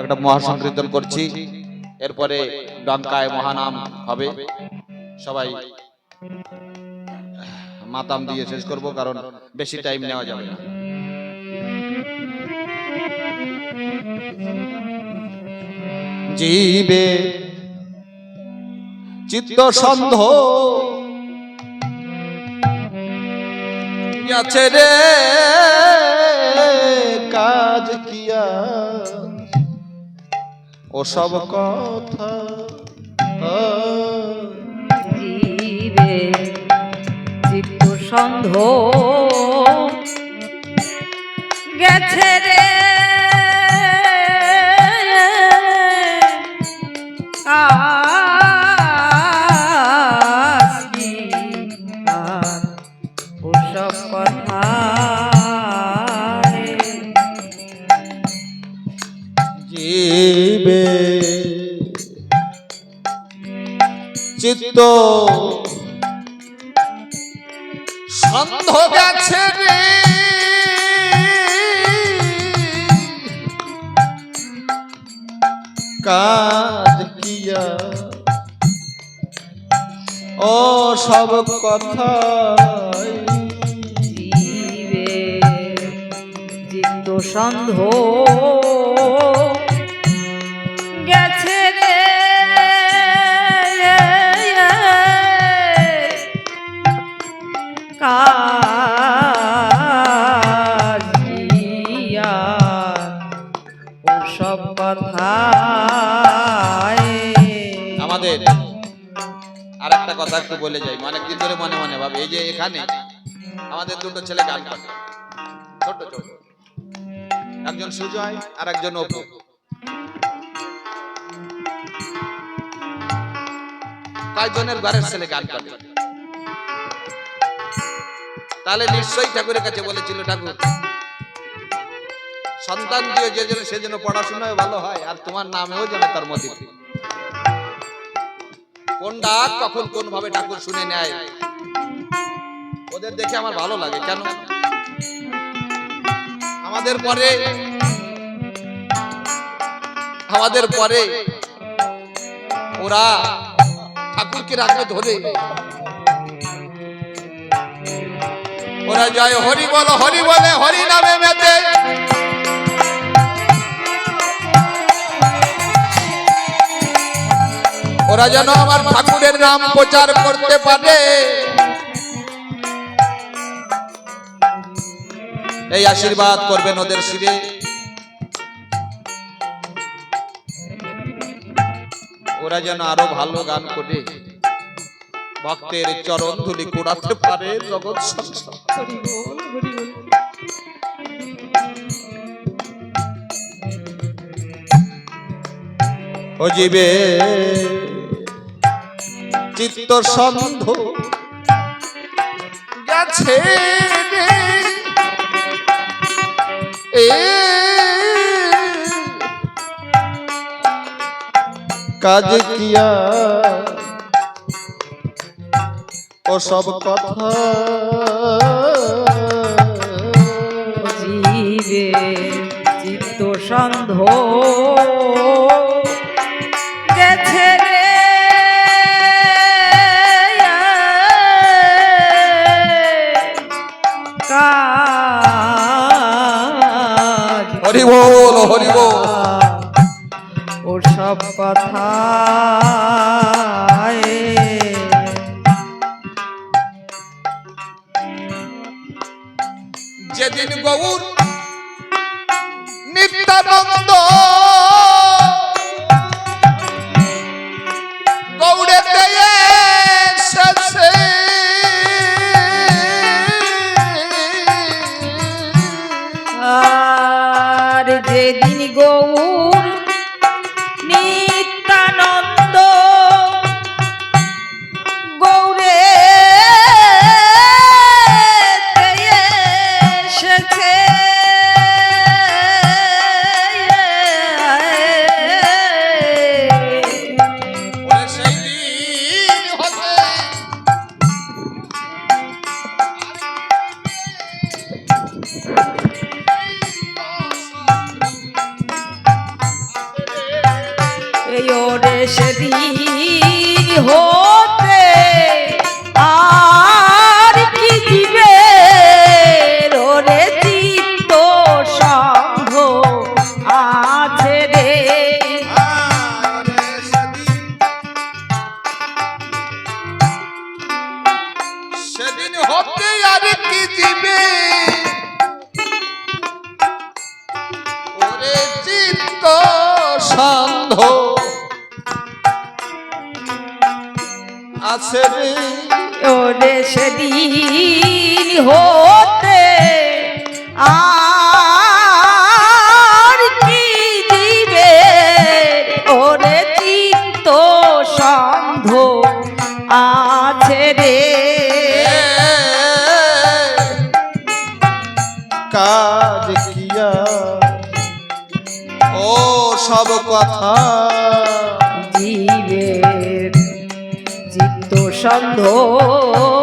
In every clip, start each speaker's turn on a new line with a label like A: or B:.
A: একটা মহাসংকীর্তন করছি। এরপরে ডঙ্কায় মহানাম হবে। সবাই মাতাম দিয়ে শেষ করব, কারণ বেশি টাইম নেওয়া যাবে না। জীবে চিত্ত সন্ধ গেছে রে। কাজ কিয়া? ও সব কথা।
B: জীবে চিত্ত সন্ধ গেছে রে।
A: চিত্ত সন্ধ গেছে রে। কাজ কিয়া। ও সব কথা
B: চিত্ত সন্ধ।
A: কথা একটু বলে যাই। অনেকদিন ধরে মনে মনে ভাবে? এই যে এখানে আমাদের দুটো ছেলে গান করে। ছোট ছোট একজন সুজয় আর একজন অপু। কয়জনের ঘরের ছেলে গান করে? তাহলে নিশ্চয়ই ঠাকুরের কাছে বলেছিল, ঠাকুর, সন্তান দিয়ে যে যেন সেজন্য পড়াশোনায় ভালো হয়, আর তোমার নামেও যেন তার মধ্যে কোন ডাক কখন কোন ভাবে ঠাকুর শুনে নেয়? ওদের দেখে আমার ভালো লাগে, কেন? আমাদের পরে আমাদের পরে ওরা ঠাকুরকে রাখবে ধরে। ওরা যায় হরি বল, হরি বলে হরি নামে মেতে। ওরা যেন আমার ঠাকুরের নাম প্রচার করতে পারে। এই আশীর্বাদ করবেন ওদের শিরে। ওরা যেন আরও ভালো গান করে। ভক্তের চরণ ধুলি কুড়াতে পারে জগৎ। ও জীবে চিত্ত সন্ধ গেছে কাজ কিয়া ও সব কথা
B: জীবে চিত্ত সন্ধ। জীবের চিত্ত সন্ধ্যা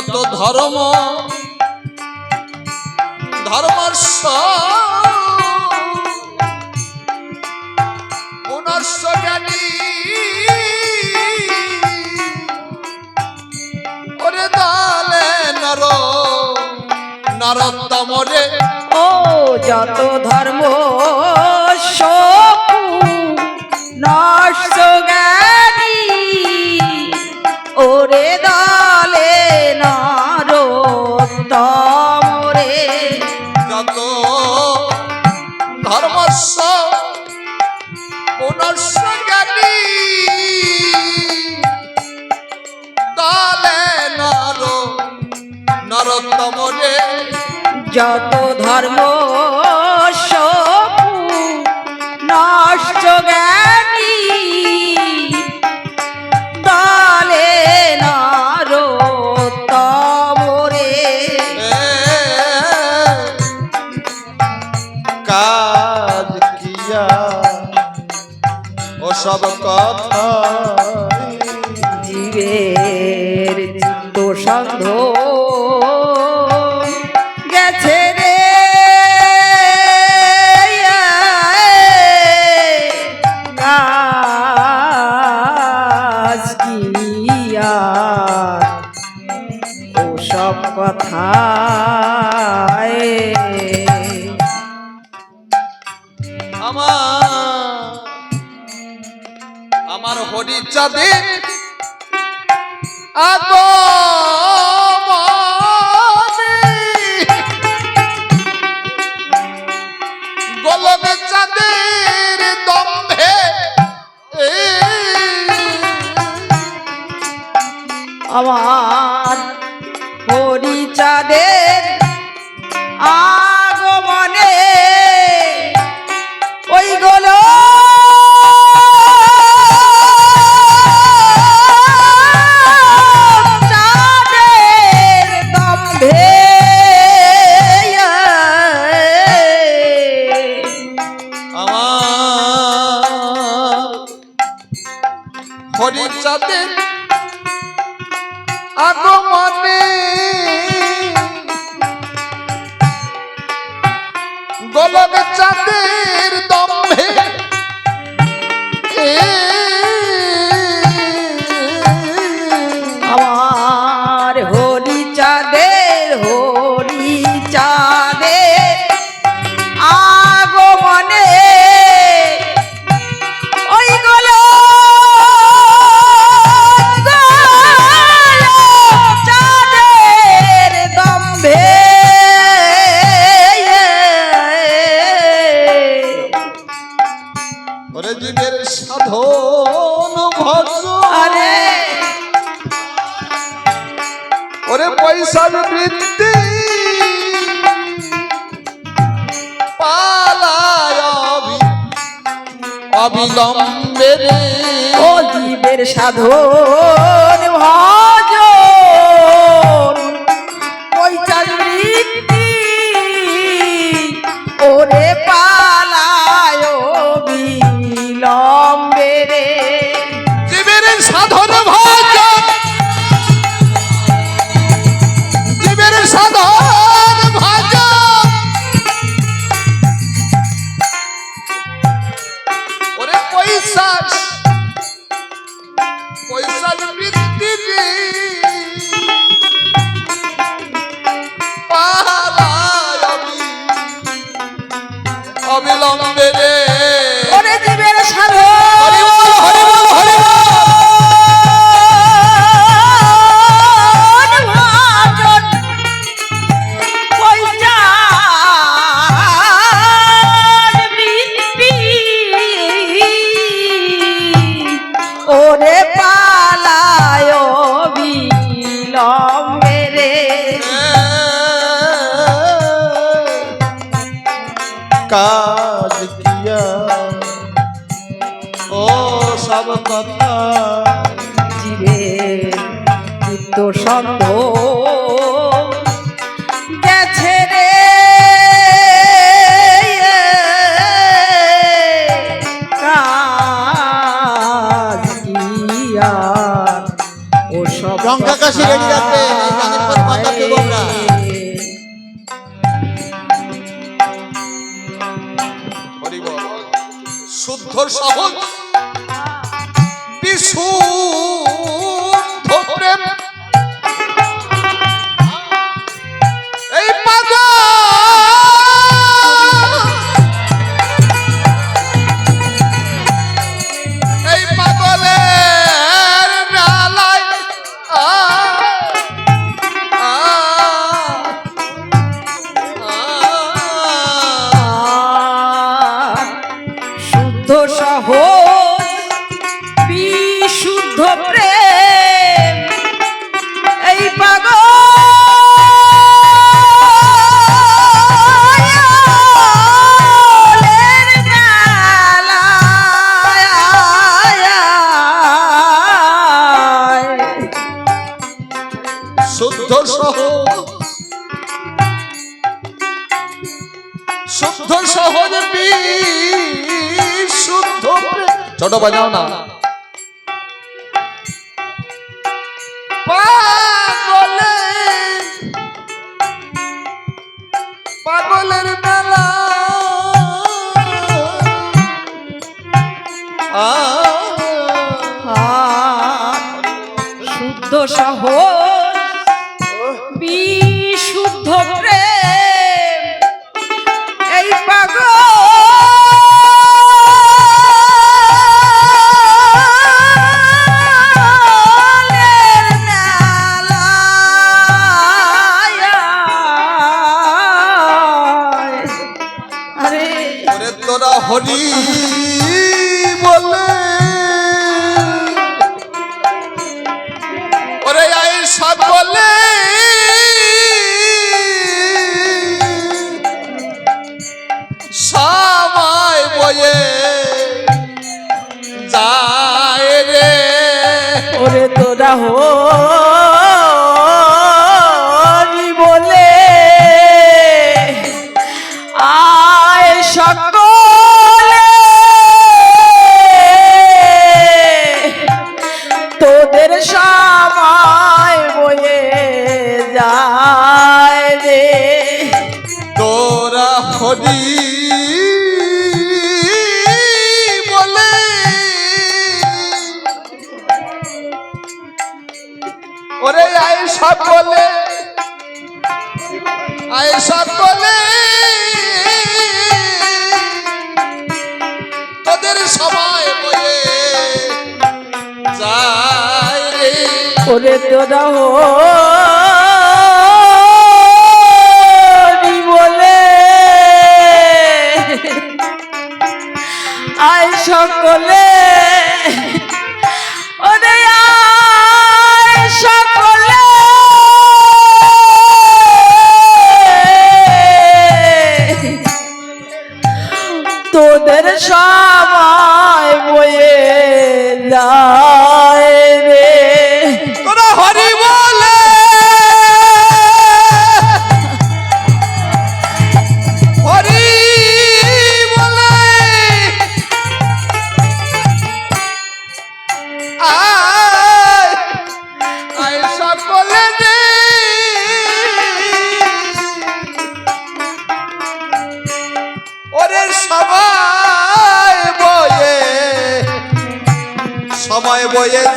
A: যত ধর্ম। ধর্ম পুনর্ষ নরোত্তম রে।
B: ও যত ধর্ম সব মরে।
A: যত
B: ধর্ম নষ্ট জ্ঞানী দলে নরে
A: কাজ কিয়া ও সব কথা
B: আর ওসব কথায়
A: আমার আমার
B: হরিচাঁদের আদর সাধন ভজ।
C: পৈচারিতি
B: ওরে পালায়
C: বিলম্বে রে।
B: জীবের সাধন
C: ছন্দ গেছে রে।
A: গঙ্গা কাশী
B: ছোট বাজাও না।
C: আয় সকলে।
B: ওরে আয় সকলে। তোদের সময় বয়ে যায় রে।
A: তোরা হরি।
B: 我也。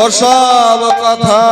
B: ওসব কথা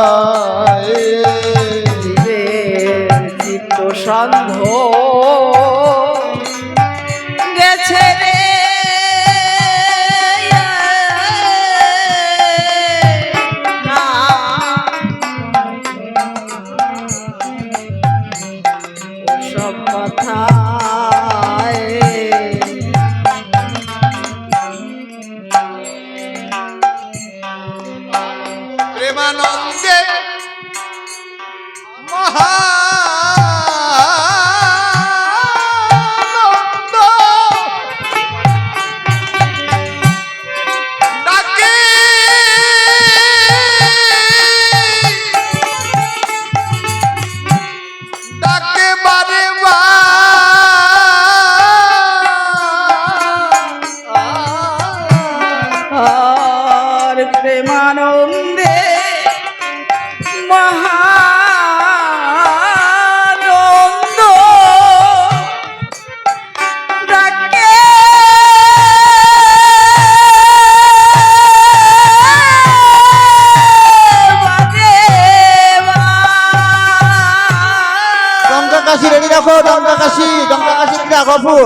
C: কাশি রেডি রাখো দমকা কাশি দমকা কাশি রাখো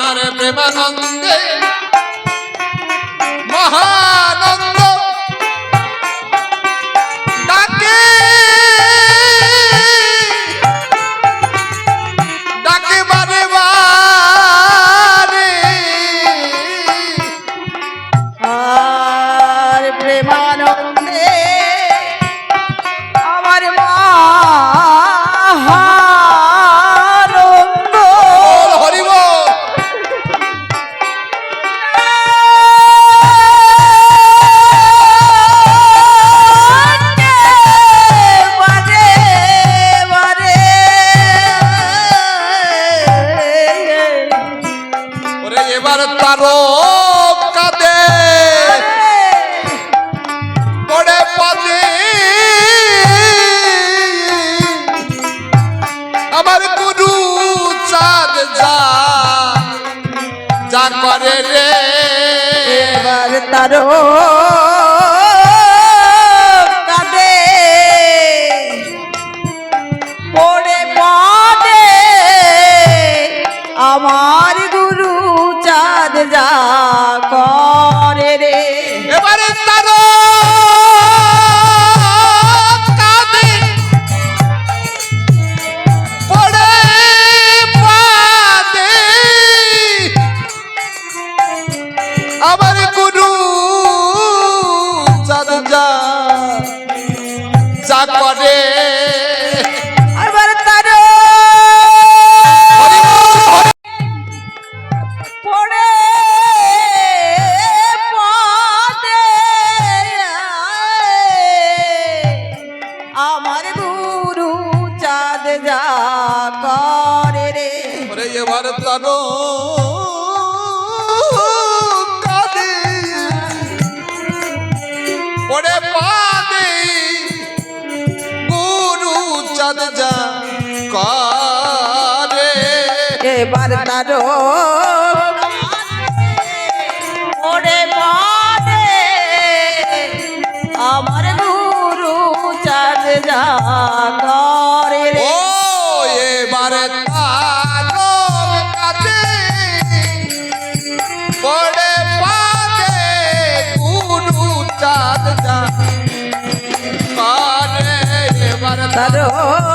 B: আরে প্রেমানন্দে
A: চাঁদ যা করে।
B: এবার তারো এবার